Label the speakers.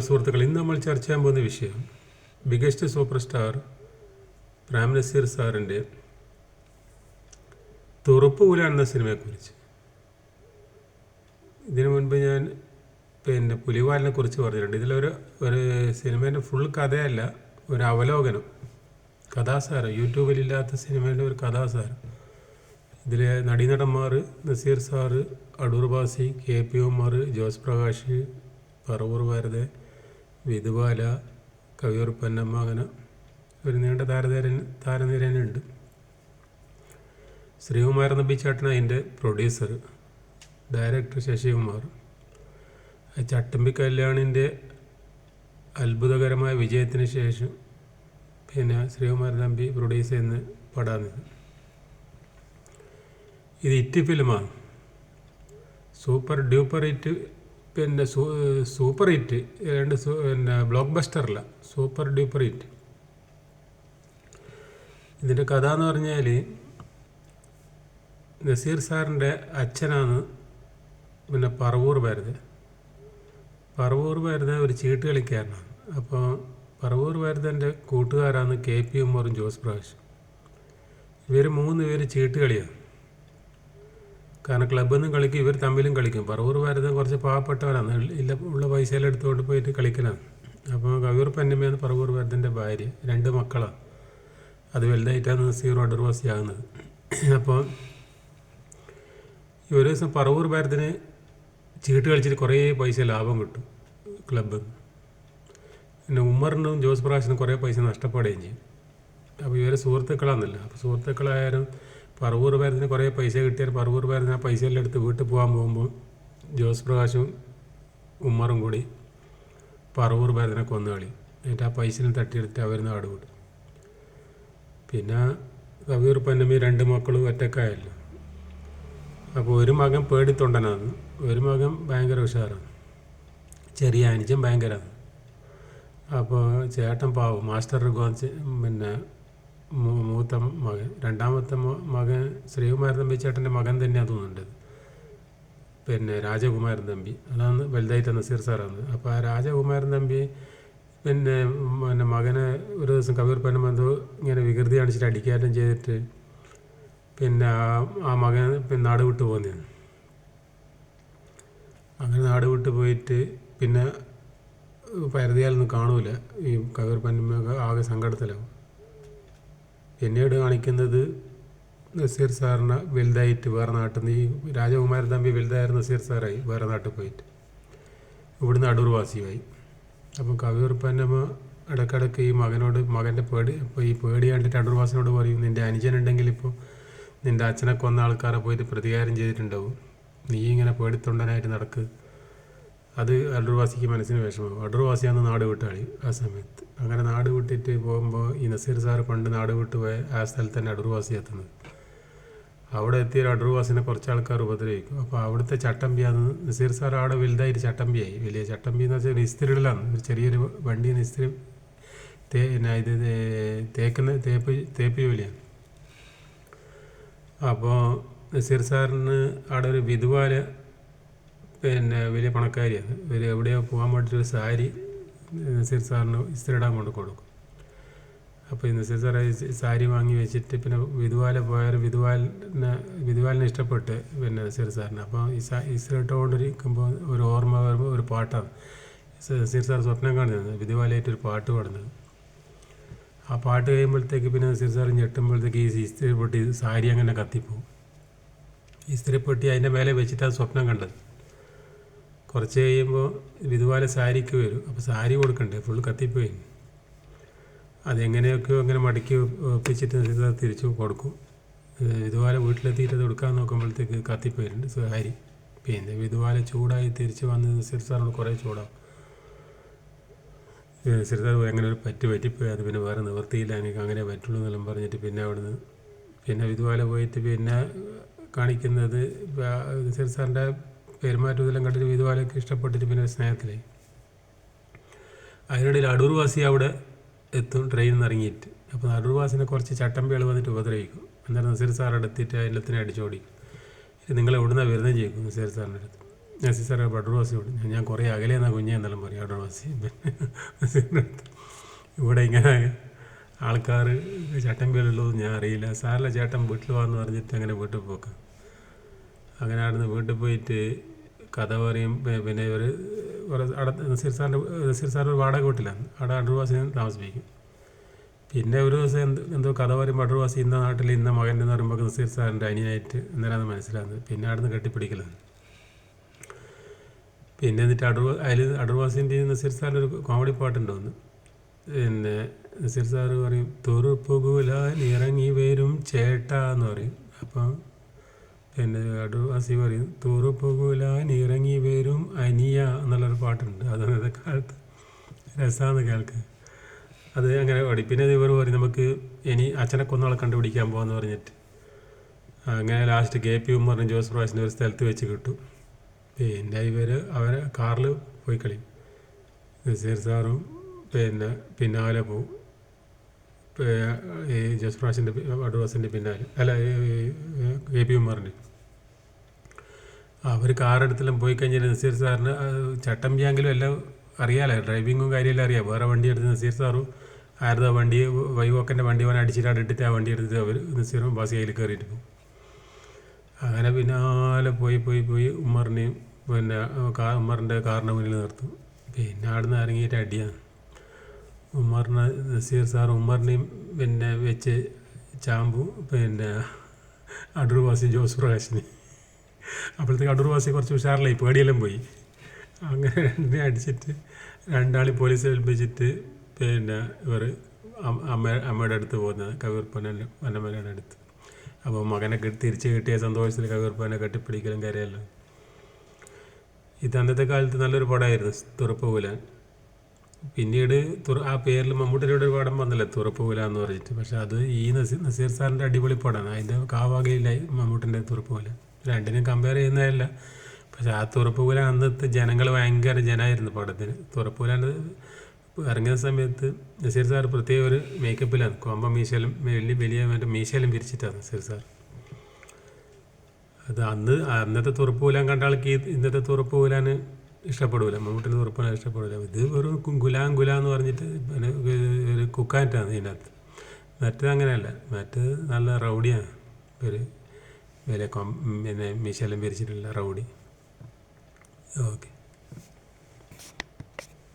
Speaker 1: Hello സുഹൃത്തുക്കൾ ഇന്ന് നമ്മൾ ചർച്ച ചെയ്യാൻ പോകുന്ന വിഷയം biggest super star Prem Nazir സാറിന്റെ തുറപ്പുകുല എന്ന സിനിമയെക്കുറിച്ച്. ഇതിനു മുൻപ് ഞാൻ പിന്നെ പുലിവാലിനെ കുറിച്ച് പറഞ്ഞിട്ടുണ്ട്. ഇതിലൊരു ഒരു സിനിമേന്റെ ഫുൾ കഥയല്ല ഒരു അവലോകനം. കഥാസാരം യൂട്യൂബിലില്ലാത്ത സിനിമേന്റെ ഒരു കഥാസാരം. ഇതിലെ നടീനടന്മാർ Nazir sir Adoor Bhasi K P Ummer Jose Prakash Paravoor Bharath Vidhubala Kaviyoor Ponnamma അങ്ങനെ ഒരു നീണ്ട താരനിര താരനിരനുണ്ട് ശ്രീകുമാരൻ നമ്പിച്ചേട്ടൻ അതിന്റെ പ്രൊഡ്യൂസർ ഡയറക്ടർ ശശികുമാർ. ചട്ടമ്പി കല്യാണിന്റെ അത്ഭുതകരമായ വിജയത്തിന് ശേഷം പിന്നെ ശ്രീകുമാരൻ നമ്പി പ്രൊഡ്യൂസ് ചെയ്യുന്ന പടാണിത് ഇത്. ഇറ്റ് ഫിലിമാണ്. സൂപ്പർ ഡ്യൂപ്പർ ഹിറ്റ് പിന്നെ സൂപ്പർ ഹിറ്റ്. രണ്ട് പിന്നെ ബ്ലോക്ക് ബസ്റ്ററല്ല സൂപ്പർ ഡ്യൂപ്പർ ഹിറ്റ്. ഇതിന്റെ കഥ എന്ന് പറഞ്ഞാൽ നസീർ സാറിന്റെ അച്ഛനാണ് പിന്നെ പറവൂർ ഭാരത് പറവൂർ ഭാരത ഒരു ചീട്ട് കളിക്കാരനാണ്. അപ്പോൾ പറവൂർ ഭാരതന്റെ കൂട്ടുകാരാണ് കെ പി ഉമ്മറും ജോസ് പ്രകാശ്. ഇവർ മൂന്ന് പേര് ചീട്ട് കളിയാണ്. കാരണം ക്ലബ്ബിൽ നിന്നും കളിക്കും ഇവർ തമ്മിലും കളിക്കും. പറവൂർ ഭാരതം കുറച്ച് പാവപ്പെട്ടവരാണ്. ഇല്ല ഉള്ള പൈസയെല്ലാം എടുത്തുകൊണ്ട് പോയിട്ട് കളിക്കലാണ്. അപ്പോൾ കവിയൂർ പന്നമ്മയാണ് പറവൂർ ഭാരതന്റെ ഭാര്യ. രണ്ട് മക്കളാണ്. അത് വലുതായിട്ടാണ് സീറോ അടർവാസിയാകുന്നത് അപ്പോൾ ഈ ഒരു ദിവസം പറവൂർ ഭാരതിന് ചീട്ട് കളിച്ചിട്ട് കുറേ പൈസ ലാഭം കിട്ടും ക്ലബ്ബ്. പിന്നെ ഉമ്മറിനും ജോസ് പ്രകാശിനും കുറേ പൈസ നഷ്ടപ്പെടുകയും ചെയ്യും. അപ്പോൾ ഇവരെ സുഹൃത്തുക്കളാണെന്നല്ല അപ്പോൾ സുഹൃത്തുക്കളായാലും പറവൂർ പേരത്തിന് കുറേ പൈസ കിട്ടിയാൽ പറവൂർ പേരത്തിന് ആ പൈസ എല്ലാം എടുത്ത് വീട്ടിൽ പോകാൻ പോകുമ്പോൾ ജോസ് പ്രകാശും ഉമ്മറും കൂടി പറവൂർ പേരത്തിനെ കൊന്നുകളി എന്നിട്ട് ആ പൈസ തട്ടിയെടുത്ത് അവർ നാട് വിടും പിന്നെ കവിയൂർ പന്നമി രണ്ട് മക്കളും ഒറ്റക്കായല്ലോ. അപ്പോൾ ഒരു മകൻ പേടിത്തൊണ്ടനാണ്. ഒരു മകൻ ഭയങ്കര ഉഷാറാണ്. ചെറിയ അനുജൻ ഭയങ്കരമാണ്. അപ്പോൾ ചേട്ടൻ പാവം മാസ്റ്റർ രഘുവൻ പിന്നെ മൂത്ത മകൻ രണ്ടാമത്തെ മകൻ ശ്രീകുമാരൻ തമ്പി ചേട്ടന്റെ മകൻ തന്നെയാണ് തോന്നുന്നുണ്ട്. പിന്നെ രാജകുമാരൻ തമ്പി. അതാണ് വലുതായിട്ട് നസീർ സാറാണ് അപ്പോൾ ആ രാജകുമാരൻ തമ്പി പിന്നെ പിന്നെ മകനെ ഒരു ദിവസം കവിർ ബന്ധു ഇങ്ങനെ വികൃതി കാണിച്ചിട്ട് അടിക്കാനും ചെയ്തിട്ട് പിന്നെ ആ- ആ മകൻ പിന്നെ നാട് വിട്ടു പോകുന്നതാണ് അങ്ങനെ നാട് വിട്ട് പോയിട്ട് പിന്നെ പരതിയാലൊന്നും കാണൂല. ഈ കവിർ പന്നമ്മ ആകെ സങ്കടത്തിലാവും. പിന്നീട് കാണിക്കുന്നത് നസീർ സാറിനെ വലുതായിട്ട് വേറെ നാട്ടിൽ നിന്ന് ഈ രാജകുമാരൻ തമ്പി വലുതായിരുന്ന നസീർ സാറായി വേറെ നാട്ടിൽ പോയിട്ട്. ഇവിടുന്ന് അടൂർവാസിയായി. അപ്പം കവിയൂർപ്പന്നമ്മ ഇടക്കിടക്ക് ഈ മകനോട് മകന്റെ പേടി ഇപ്പോൾ ഈ പേടി കണ്ടിട്ട് അടൂർവാസിനോട് പറയും നിന്റെ അനുജനുണ്ടെങ്കിൽ ഇപ്പോൾ നിന്റെ അച്ഛനെ കൊന്ന ആൾക്കാരെ പോയിട്ട് പ്രതികാരം ചെയ്തിട്ടുണ്ടാവും. നീ ഇങ്ങനെ പേടിത്തൊണ്ടനായിട്ട് നടക്ക്. അത് അടൂർവാസിക്ക് മനസ്സിന് വിഷമം. അടൂർവാസിയാണ് നാട് വിട്ടാളി ആ സമയത്ത്. അങ്ങനെ നാട് വിട്ടിട്ട് പോകുമ്പോൾ ഈ നസീർ സാർ പണ്ട് നാട് വിട്ട് പോയ ആ സ്ഥലത്ത് തന്നെ അടൂർവാസി എത്തുന്നത്. അവിടെ എത്തിയ ഒരു അടൂർവാസിനെ കുറച്ച് ആൾക്കാർ ഉപദ്രവിക്കും. അപ്പോൾ അവിടുത്തെ ചട്ടമ്പിയാണ് നസീർ സാർ അവിടെ വലുതായിട്ട് ചട്ടമ്പിയായി. വലിയ ചട്ടമ്പി എന്ന് വെച്ചാൽ ഇസ്തിരിടലാണ് ഒരു ചെറിയൊരു വണ്ടി ഇസ്തിരി തേ ഇത് തേക്കുന്ന തേപ്പ് തേപ്പ് ജോലിയാണ്. അപ്പോൾ നസീർ സാറിന് അവിടെ ഒരു വിധുവാല പിന്നെ വലിയ പണക്കാരിയാണ് ഒരു എവിടെയോ പോകാൻ വേണ്ടിയിട്ടൊരു സാരി നസീർ സാറിന് ഇസ്തിരിടാൻ കൊണ്ട് കൊടുക്കും. അപ്പോൾ ഈ നസീർ സാറ് സാരി വാങ്ങി വെച്ചിട്ട് പിന്നെ വിധുവാല പോയാൽ വിധുവാലിനെ വിധുവാലിനെ ഇഷ്ടപ്പെട്ട് പിന്നെ നസീർ സാറിന്. അപ്പോൾ ഈ സാ ഒരു ഓർമ്മ വരുമ്പോൾ ഒരു പാട്ടാണ്. നസീർ സാർ സ്വപ്നം കാണുന്നത് വിധുവാലായിട്ട് ഒരു പാട്ട് പാടുന്നത്. ആ പാട്ട് കഴിയുമ്പോഴത്തേക്ക് പിന്നെ നസീർ സാർ ഞെട്ടുമ്പോഴത്തേക്ക് ഈ ഇസ്തിരി പൊട്ടി സാരി അങ്ങനെ കത്തിപ്പോവും. ഇസ്തിരി പൊട്ടി അതിന്റെ മേലെ വെച്ചിട്ടാണ് സ്വപ്നം കണ്ടത്. കുറച്ച് കഴിയുമ്പോൾ ഇതുപോലെ സാരിക്ക് വരും. അപ്പോൾ സാരി കൊടുക്കണ്ടേ? ഫുള്ള് കത്തിപ്പോയി. അതെങ്ങനെയൊക്കെയോ അങ്ങനെ മടക്കി ഒപ്പിച്ചിട്ട് തിരിച്ചു കൊടുക്കും. ഇതുപോലെ വീട്ടിലെത്തിയിട്ട് അത് കൊടുക്കാൻ നോക്കുമ്പോഴത്തേക്ക് കത്തിപ്പോയിട്ടുണ്ട് സാരി. പിന്നെ ഇതുപോലെ ചൂടായി തിരിച്ച് വന്ന് നസീർ സാറിനോട് കുറേ ചൂടാവും. സിർസാർ അങ്ങനെ ഒരു പറ്റ് പറ്റിപ്പോയി? അത് പിന്നെ വേറെ നിവൃത്തിയില്ല. എനിക്ക് അങ്ങനെ പറ്റുള്ളൂ എന്നെല്ലാം പറഞ്ഞിട്ട് പിന്നെ അവിടുന്ന് പിന്നെ ഇതുപോലെ പോയിട്ട് പിന്നെ കാണിക്കുന്നത് വ- പെരുമാറ്റം ഇതെല്ലാം കണ്ടിട്ട് വിധുവാലയ്ക്ക് ഇഷ്ടപ്പെട്ടിട്ട് പിന്നെ സ്നേഹത്തിലായി. അതിനിടയിൽ അടൂർവാസി അവിടെ എത്തും ട്രെയിനിൽ നിന്ന് ഇറങ്ങിയിട്ട്. അപ്പോൾ അടൂർവാസിനെ കുറച്ച് ചട്ടമ്പികൾ വന്നിട്ട് ഉപദ്രവിക്കും. എന്നാൽ നസീർ സാർ എടുത്തിട്ട് എല്ലാത്തിനെ അടിച്ചോടിക്കും. നിങ്ങൾ എവിടുന്നാണ് വരുന്നത് ചോദിക്കും നസീർ സാറിന്റെ അടുത്ത്. നസീർ സാറ് അടൂർവാസി ഞാൻ- ഞാൻ കുറേ അകലെന്നാ കുഞ്ഞെ എന്നെല്ലാം പറയും അടൂർവാസി. നസീറിന്റെ അടുത്ത്. ഇവിടെ ഇങ്ങനെ ആൾക്കാർ ചട്ടമ്പിയിലുള്ളത് ഞാൻ അറിയില്ല. സാറിലെ ചേട്ടൻ വീട്ടിൽ വന്നു പറഞ്ഞിട്ട് അങ്ങനെ വീട്ടിൽ പോക്കാം. അങ്ങനെ അവിടുന്ന് വീട്ടിൽ പോയിട്ട് കഥ പറയും പിന്നെ ഇവർ അവിടെ നസീർ സാറിന്റെ നസീർ സാർ ഒരു വാടക വീട്ടിലാണ് അവിടെ അടൂർവാസിനെ താമസിപ്പിക്കും. പിന്നെ ഒരു ദിവസം എന്ത് എന്തോ കഥ പറയുമ്പോൾ അടൂർവാസി ഇന്ന നാട്ടിൽ ഇന്ന മകൻ എന്ന് പറയുമ്പോൾ നസീർ സാറിന്റെ അനിയനായിട്ട് എന്നാലാണ് മനസ്സിലാകുന്നത്. പിന്നെ അവിടുന്ന് കെട്ടിപ്പിടിക്കലാണ്. പിന്നെ എന്നിട്ട് അടൂർ അതിൽ അടൂർവാസിന്റെയും നസീർ സാറിന്റെ ഒരു കോമഡി പാട്ടുണ്ട് ഒന്ന്. പിന്നെ നസീർ സാറ് പറയും തുറുപ്പുകുല ഇറങ്ങി വരും ചേട്ടാ എന്ന് പറയും. അപ്പം പിന്നെ അസി പറയും തൂറുപ്പുകുലാൻ ഇറങ്ങി വരും അനിയ എന്നുള്ളൊരു പാട്ടുണ്ട്. അതാണ് അന്നത്തെ കാലത്ത് രസമാണ് കേൾക്കാൻ അത് അങ്ങനെ പാടി. പിന്നെ ഇവർ പറയും നമുക്ക് ഇനി അച്ഛനെ കൊന്നാളെ കണ്ടുപിടിക്കാൻ പോകാമെന്ന് പറഞ്ഞിട്ട്. അങ്ങനെ ലാസ്റ്റ് കെ പി ഉമ്മറിനും ജോസ് പ്രാസിന്റെ ഒരു സ്ഥലത്ത് വെച്ച് കിട്ടും. പിന്നെ ഇവർ അവരെ കാറിൽ പോയി കളി നസീർ സാറും പിന്നെ പിന്നാലെ പോവും. ഈ ജോസ് പ്രാസിന്റെ അഡ്വാസിന്റെ പിന്നാലെ. അല്ല കെ പി ഉമ്മറിന്റെ അവർ കാറെടുത്തെല്ലാം പോയി കഴിഞ്ഞാൽ നസീർ സാറിന് ചട്ടം ചട്ടമ്പിയാങ്കിലും എല്ലാം അറിയാലോ ഡ്രൈവിങ്ങും കാര്യമെല്ലാം അറിയാം. വേറെ വണ്ടി എടുത്ത് നസീർ സാറും ആരുടെ വണ്ടി വൈവോക്കന്റെ വണ്ടി അവൻ അടിച്ചിട്ട് ഇട്ടിട്ട് ആ വണ്ടി എടുത്തിട്ട് അവർ നസീറും ബാസ് കയ്യിൽ കയറിയിട്ട് പോകും. അങ്ങനെ പിന്നാലെ പോയി പോയി പോയി ഉമ്മറിനെയും പിന്നെ കാ ഉമ്മറിന്റെ കാറിന്റെ മുന്നിൽ നിർത്തും. പിന്നെ അവിടുന്ന് ഇറങ്ങിയിട്ട് അടിയാണ്. ഉമ്മറിനെ നസീർ സാർ ഉമ്മറിനെയും പിന്നെ വെച്ച് ചാമ്പു പിന്നെ അടൂർവാസി ജോസ് പ്രകാശിന് അപ്പോഴത്തേക്ക് അടൂർവാസി കുറച്ച് ഉഷാറിലായി. പേടിയെല്ലാം പോയി. അങ്ങനെ രണ്ടിനെ അടിച്ചിട്ട് രണ്ടാളി പോലീസിൽ ഏൽപ്പിച്ചിട്ട് പിന്നെ ഇവർ അമ്മ അമ്മയുടെ അടുത്ത് പോകുന്നത് കവിർപ്പന വന്നമ്മയുടെ അടുത്ത്. അപ്പോൾ മകനെ തിരിച്ച് കിട്ടിയ സന്തോഷത്തിൽ കവിർപ്പനെ കെട്ടിപ്പിടിക്കലും കരയല്ലോ. ഇത് അന്നത്തെ കാലത്ത് നല്ലൊരു പടമായിരുന്നു തുറപ്പ് പുലാൻ പിന്നീട് ആ പേരിൽ മമ്മൂട്ടിയുടെ ഒരു പടം വന്നല്ലേ തുറപ്പുകൂല എന്ന് പറഞ്ഞിട്ട്. പക്ഷെ അത് ഈ നസീർ നസീർ സാറിന്റെ അടിപൊളി പടമാണ്. അതിന്റെ കാവാകയിലായി മമ്മൂട്ടിന്റെ തുറപ്പ് തുറപ്പുകൂല രണ്ടിനും കമ്പയർ ചെയ്യുന്നതല്ല. പക്ഷെ ആ തുറപ്പുകൂല അന്നത്തെ ജനങ്ങൾ ഭയങ്കര ജനമായിരുന്നു പടത്തിന്. തുറപ്പുകൂലാന്റെ ഇറങ്ങിയ സമയത്ത് നസീർ സാർ പ്രത്യേക ഒരു മേക്കപ്പിലാണ് കൊമ്പ മീശയിലും വലിയ വലിയ മറ്റേ മീശയിലും പിരിച്ചിട്ടാണ് നസീർ സാർ. അത് അന്ന് അന്നത്തെ തുറപ്പ് പോലാൻ കണ്ട ആൾക്ക് ഇന്നത്തെ തുറപ്പ് പോലാൻ ഇഷ്ടപ്പെടില്ല മമ്മൂട്ടിന്റെ തുറപ്പ് പോലാൻ ഇഷ്ടപ്പെടില്ല ഇത് കു- ഗുലാം ഗുലാം എന്ന് പറഞ്ഞിട്ട് ഒരു കുക്കാന്റാണ് ഇതിനകത്ത്. മറ്റേത് അങ്ങനെയല്ല. മറ്റേത് നല്ല റൗഡിയാണ് ഒരു കൊം പിന്നെ മീശയെല്ലാം വിരിച്ചിട്ടുള്ള റൗഡി. ഓക്കെ.